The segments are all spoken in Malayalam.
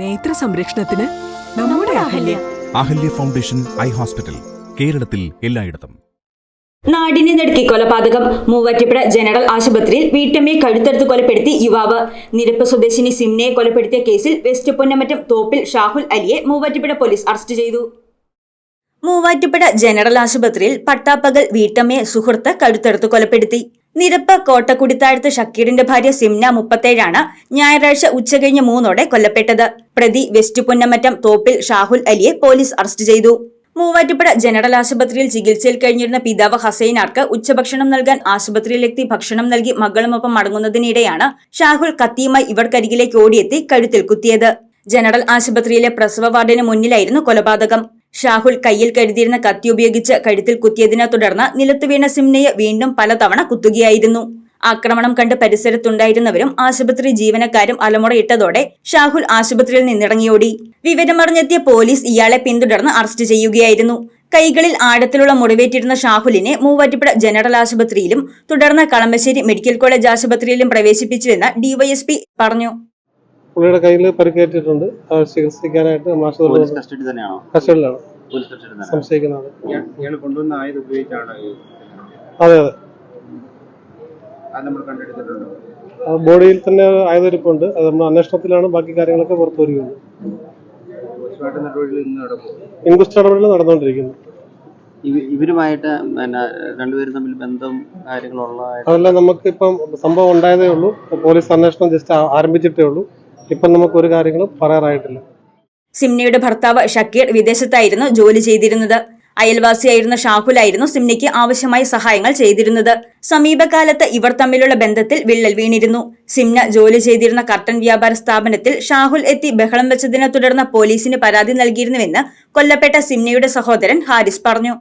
നേത്ര സംരക്ഷണത്തിന് നമ്മുടെ Ahalya. Ahalya. Foundation eye hospital കേരളത്തിൽ എല്ലായിടത്തും. നാടിനെ നടുക്കി കൊലപാതകം മൂവാറ്റുപുഴ ജനറൽ ആശുപത്രിയിൽ വീട്ടമ്മയെ കഴുത്തെടുത്ത് കൊലപ്പെടുത്തി യുവാവ്. നിരപ്പ് സ്വദേശിനി സിംനയെ കൊലപ്പെടുത്തിയ കേസിൽ വെസ്റ്റ് പൊന്നമറ്റം തോപ്പിൽ ഷാഹുൽ അലിയെ മൂവാറ്റുപുഴ പോലീസ് അറസ്റ്റ് ചെയ്തു. മൂവാറ്റുപുഴ ജനറൽ ആശുപത്രിയിൽ പട്ടാപ്പകൽ വീട്ടമ്മയെ സുഹൃത്ത് കഴുത്തെടുത്ത് കൊലപ്പെടുത്തി. നിരപ്പ് കോട്ടക്കുടിത്താഴത്ത് ഷക്കീറിന്റെ ഭാര്യ സിംന മുപ്പത്തേഴാണ് ഞായറാഴ്ച ഉച്ചകഴിഞ്ഞ് മൂന്നോടെ കൊല്ലപ്പെട്ടത്. പ്രതി വെസ്റ്റ് പൊന്നമറ്റം തോപ്പിൽ ഷാഹുൽ അലിയെ പോലീസ് അറസ്റ്റ് ചെയ്തു. മൂവാറ്റുപുഴ ജനറൽ ആശുപത്രിയിൽ ചികിത്സയിൽ കഴിഞ്ഞിരുന്ന പിതാവ് ഹസൈനാർക്ക് ഉച്ചഭക്ഷണം നൽകാൻ ആശുപത്രിയിലെത്തി ഭക്ഷണം നൽകി മകളുമൊപ്പം മടങ്ങുന്നതിനിടെയാണ് ഷാഹുൽ കത്തിയുമായി ഇവർക്കരികിലേക്ക് ഓടിയെത്തി കഴുത്തിൽ കുത്തിയത്. ജനറൽ ആശുപത്രിയിലെ പ്രസവ വാർഡിന് മുന്നിലായിരുന്നു കൊലപാതകം. ഷാഹുൽ കയ്യിൽ കരുതിയിരുന്ന കത്തി ഉപയോഗിച്ച് കഴുത്തിൽ കുത്തിയതിനെ തുടർന്ന് നിലത്ത് വീണ സിംനയെ വീണ്ടും പലതവണ കുത്തുകയായിരുന്നു. ആക്രമണം കണ്ട് പരിസരത്തുണ്ടായിരുന്നവരും ആശുപത്രി ജീവനക്കാരും അലമുറയിട്ടതോടെ ഷാഹുൽ ആശുപത്രിയിൽ നിന്നിറങ്ങിയോടി. വിവരമറിഞ്ഞെത്തിയ പോലീസ് ഇയാളെ പിന്തുടർന്ന് അറസ്റ്റ് ചെയ്യുകയായിരുന്നു. കൈകളിൽ ആഴത്തിലുള്ള മുറിവേറ്റിരുന്ന ഷാഹുലിനെ മൂവാറ്റുപുഴ ജനറൽ ആശുപത്രിയിലും തുടർന്ന് കളമശ്ശേരി മെഡിക്കൽ കോളേജ് ആശുപത്രിയിലും പ്രവേശിപ്പിച്ചുവെന്ന് ഡിവൈഎസ്പി പറഞ്ഞു. പുള്ളിയുടെ കയ്യിൽ പരിക്കേറ്റിട്ടുണ്ട്. അവർ ചികിത്സിക്കാനായിട്ട് കസ്റ്റഡി തന്നെയാണോ? കസ്റ്റഡിയിലാണ്. സംശയിക്കുന്നത് അതെ അതെ. അത് നമ്മൾ കണ്ടെടുത്തിട്ടുണ്ട്. ബോഡിയിൽ തന്നെ ആയുധരിപ്പുണ്ട്. അത് നമ്മൾ അന്വേഷണത്തിലാണ് ബാക്കി കാര്യങ്ങളൊക്കെ പുറത്തു വരികയുള്ളൂ. ഇൻകുസ്റ്റ് ഇടപെടൽ ഇൻക്വസ്റ്റ് നടപടികൾ നടന്നുകൊണ്ടിരിക്കുന്നു. ഇവരുമായിട്ട് പിന്നെ രണ്ടുപേരും തമ്മിൽ ബന്ധം കാര്യങ്ങളുള്ള അതെല്ലാം നമുക്കിപ്പം സംഭവം ഉണ്ടായതേ ഉള്ളൂ. പോലീസ് അന്വേഷണം ജസ്റ്റ് ആരംഭിച്ചിട്ടേ ഉള്ളൂ. ഇപ്പം നമുക്ക് ഒരു കാര്യങ്ങളും പറയാറായിട്ടില്ല. സിംനയുടെ ഭർത്താവ് ഷക്കീർ വിദേശത്തായിരുന്നു ജോലി ചെയ്തിരുന്നത്. അയൽവാസിയായിരുന്ന ഷാഹുലായിരുന്നു സിംനയ്ക്ക് ആവശ്യമായ സഹായങ്ങൾ ചെയ്തിരുന്നത്. സമീപകാലത്ത് ഇവർ തമ്മിലുള്ള ബന്ധത്തിൽ വിള്ളൽ വീണിരുന്നു. സിംന ജോലി ചെയ്തിരുന്ന കർട്ടൻ വ്യാപാര സ്ഥാപനത്തിൽ ഷാഹുൽ എത്തി ബഹളം വെച്ചതിനെ തുടർന്ന് പോലീസിന് പരാതി നൽകിയിരുന്നുവെന്ന് കൊല്ലപ്പെട്ട സിംനയുടെ സഹോദരൻ ഹാരിസ് പറഞ്ഞു.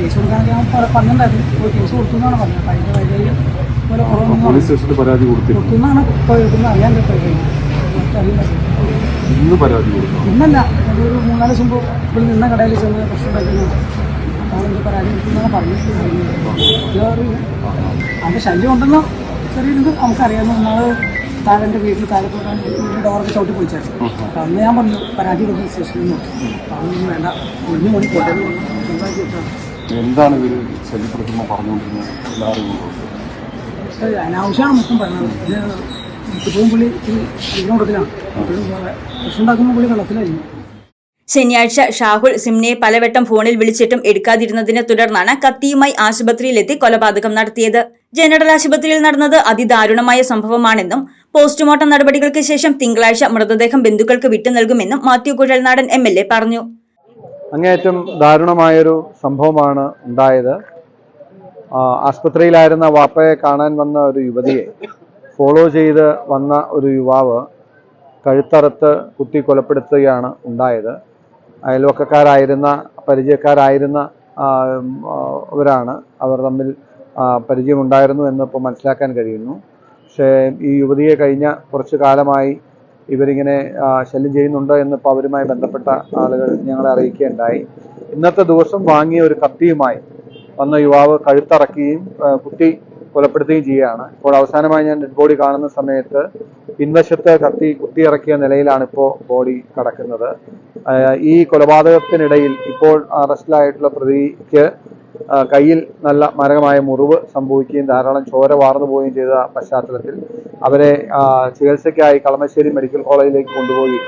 കേസ് കൊടുക്കാനൊക്കെ ഞാൻ പറഞ്ഞിട്ടുണ്ടായിരുന്നു പോയി കേസ് കൊടുത്തു എന്നാണ് പറഞ്ഞത് അതിന്റെ വഴിയിൽ പോലെ സ്റ്റേഷനിൽ പരാതി കൊടുത്തു എന്നാണ് ഇപ്പോൾ എടുക്കുന്നത് അറിയാൻ ഇന്നല്ല ഒരു മൂന്നാൽ ദിവസം ഇവിടെ നിന്ന കടയിൽ ചെന്ന് പ്രശ്നം അപ്പോൾ എനിക്ക് പരാതി കൊടുക്കുന്നതാണ് പറഞ്ഞിട്ട് അറിയില്ല അതിന്റെ ശല്യം ഉണ്ടെന്ന് ചെറിയൊരു നമുക്കറിയാവുന്ന നാൾ താഴെ എന്റെ വീട്ടിൽ താഴെ പോയിട്ടാണ് വീട്ടിൽ ഡോറൊക്കെ ചവിട്ടി പൊളിച്ചായിരുന്നു അപ്പോൾ അന്ന് ഞാൻ പറഞ്ഞു പരാതി കൊടുക്കുന്ന സ്റ്റേഷനിൽ അപ്പോൾ അതൊന്നും വേണ്ട ഒഴിഞ്ഞു മണി പോട്ടെ എന്താണ് ഇവർ ശല്യപ്പെടുത്തുമ്പോൾ പറഞ്ഞുകൊണ്ടിരുന്നത്? എല്ലാവരും അനാവശ്യമാണ് മൊത്തം പറയുന്നത് ഇത് ഇപ്പോഴും പുള്ളി ഉണ്ടാക്കുമ്പോൾ പുള്ളി വെള്ളത്തിലായിരുന്നു ശനിയാഴ്ച ഷാഹുൽ സിംനയെ പലവട്ടം ഫോണിൽ വിളിച്ചിട്ടും എടുക്കാതിരുന്നതിനെ തുടർന്നാണ് കത്തിയുമായി ആശുപത്രിയിലെത്തി കൊലപാതകം നടത്തിയത്. ജനറൽ ആശുപത്രിയിൽ നടന്നത് അതിദാരുണമായ സംഭവമാണെന്നും പോസ്റ്റ്മോർട്ടം നടപടികൾക്ക് ശേഷം തിങ്കളാഴ്ച മൃതദേഹം ബന്ധുക്കൾക്ക് വിട്ടു നൽകുമെന്നും മാത്യു കുഴൽനാടൻ എം പറഞ്ഞു. അങ്ങേയറ്റം ദാരുണമായൊരു സംഭവമാണ് ഉണ്ടായത്. ആസ്പത്രിയിലായിരുന്ന വാപ്പയെ കാണാൻ വന്ന ഒരു യുവതിയെ ഫോളോ ചെയ്ത് വന്ന ഒരു യുവാവ് കഴുത്തറുത്ത് കുത്തി കൊലപ്പെടുത്തുകയാണ് ഉണ്ടായത്. അയൽവക്കക്കാരായിരുന്ന പരിചയക്കാരായിരുന്ന അവരാണ് അവർ തമ്മിൽ പരിചയമുണ്ടായിരുന്നു എന്ന് ഇപ്പോൾ മനസ്സിലാക്കാൻ കഴിയുന്നു. പക്ഷേ ഈ യുവതിയെ കഴിഞ്ഞ കുറച്ചു കാലമായി ഇവരിങ്ങനെ ശല്യം ചെയ്യുന്നുണ്ട് എന്നിപ്പോൾ അവരുമായി ബന്ധപ്പെട്ട ആളുകൾ ഞങ്ങളെ അറിയിക്കുകയുണ്ടായി. ഇന്നത്തെ ദിവസം വാങ്ങിയ ഒരു കത്തിയുമായി വന്ന യുവാവ് കഴുത്തറക്കുകയും കുട്ടി കൊലപ്പെടുത്തുകയും ചെയ്യുകയാണ്. ഇപ്പോൾ അവസാനമായി ഞാൻ ഡെഡ് ബോഡി കാണുന്ന സമയത്ത് പിൻവശത്ത് കത്തി കുത്തിയിറക്കിയ നിലയിലാണ് ഇപ്പോൾ ബോഡി കടക്കുന്നത്. ഈ കൊലപാതകത്തിനിടയിൽ ഇപ്പോൾ അറസ്റ്റിലായിട്ടുള്ള പ്രതിക്ക് കയ്യിൽ നല്ല മരകമായ മുറിവ് സംഭവിക്കുകയും ധാരാളം ചോര വാർന്നു പോവുകയും ചെയ്ത പശ്ചാത്തലത്തിൽ അവരെ ചികിത്സയ്ക്കായി കളമശ്ശേരി മെഡിക്കൽ കോളേജിലേക്ക് കൊണ്ടുപോയി.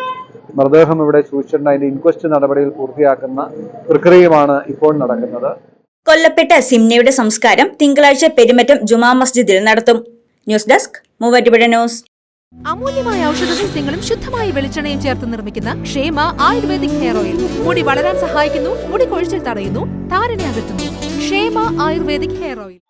മൃതദേഹം ഇവിടെ സൂക്ഷിച്ചിട്ടുണ്ട്. അതിന്റെ ഇൻക്വസ്റ്റ് നടപടികൾ പൂർത്തിയാക്കുന്ന പ്രക്രിയയുമാണ് ഇപ്പോൾ നടക്കുന്നത്. കൊല്ലപ്പെട്ട സിംനയുടെ സംസ്കാരം തിങ്കളാഴ്ച പെരുമറ്റം ജുമാ മസ്ജിദിൽ നടത്തും. News desk Muvattupuzha news. അമൂല്യമായ ഔഷധ സസ്യങ്ങളും ശുദ്ധമായ വെളിച്ചെണ്ണയും ചേർത്ത് നിർമ്മിക്കുന്ന ക്ഷേമ ആയുർവേദിക് ഹെയർ ഓയിൽ. മുടി വളരാൻ സഹായിക്കുന്നു മുടി കൊഴിച്ചിൽ തടയുന്നു താരനെ അകറ്റുന്നു. ക്ഷേമ ആയുർവേദിക് ഹെയർ ഓയിൽ.